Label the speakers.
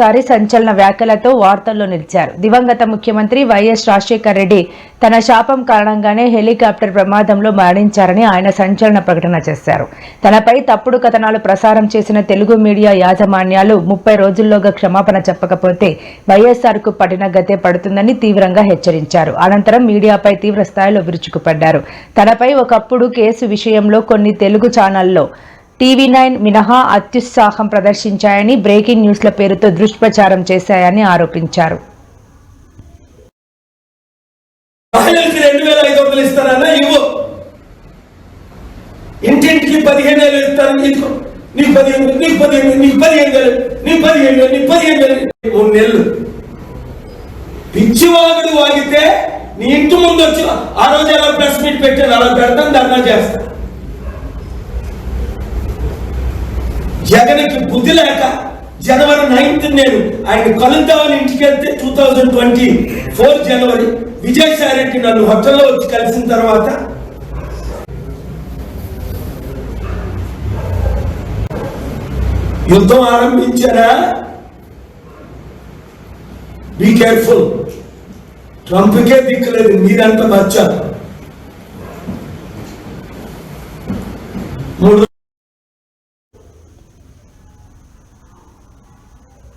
Speaker 1: సారి సంచలన వ్యాఖ్యలతో వార్తల్లో నిలిచారు. దివంగత ముఖ్యమంత్రి వైఎస్ రాజశేఖర్ రెడ్డి తన శాపం కారణంగానే హెలికాప్టర్ ప్రమాదంలో మరణించారని ఆయన సంచలన ప్రకటన చేశారు. తనపై తప్పుడు కథనాలు ప్రసారం చేసిన తెలుగు మీడియా యాజమాన్యాలు ముప్పై రోజుల్లోగా క్షమాపణ చెప్పకపోతే వైఎస్ఆర్కు పడిన గతే పడుతుందని తీవ్రంగా హెచ్చరించారు. అనంతరం మీడియాపై తీవ్ర స్థాయిలో విరుచుకుపడ్డారు. తనపై ఒకప్పుడు కేసు విషయంలో కొన్ని తెలుగు ఛానల్లో టీవీ నైన్ మినహా అత్యుత్సాహం ప్రదర్శించాయని బ్రేకింగ్ న్యూస్ల పేరుతో దుష్ప్రచారం చేశాయని ఆరోపించారు.
Speaker 2: మహిళలకి రెండు వేల ఐదు వందలు ఇస్తారన్నా ఇవ్వు. ఇంటింటికి పదిహేను వేలు ఇస్తారు నీకు నీకు పదిహేను నీకు పదిహేను నీకు పదిహేను వేలు నీకు పదిహేను వేలు నీకు పదిహేను వేలు మూడు నెలలు. పిచ్చివాగుడు వాగితే నీ ఇంటి ముందు వచ్చి ఆ రోజు ఎలా ప్రెస్ మీట్ పెట్టాను అలా పెడతాను ధర్నా చేస్తాను జగన్కి బుద్ధి లేక జనవరి నైన్త్ నేను ఆయన కలుద్దామని ఇంటికి వెళ్తే టూ థౌజండ్ ట్వంటీ ఫోర్ జనవరి విజయసాయి రెడ్డి నన్ను హోటల్లో వచ్చి కలిసిన తర్వాత యుద్ధం ఆరంభించారా? బీ కేర్ఫుల్ ట్రంప్కే దిక్కులేదు మీరంతా మర్చారు మూడు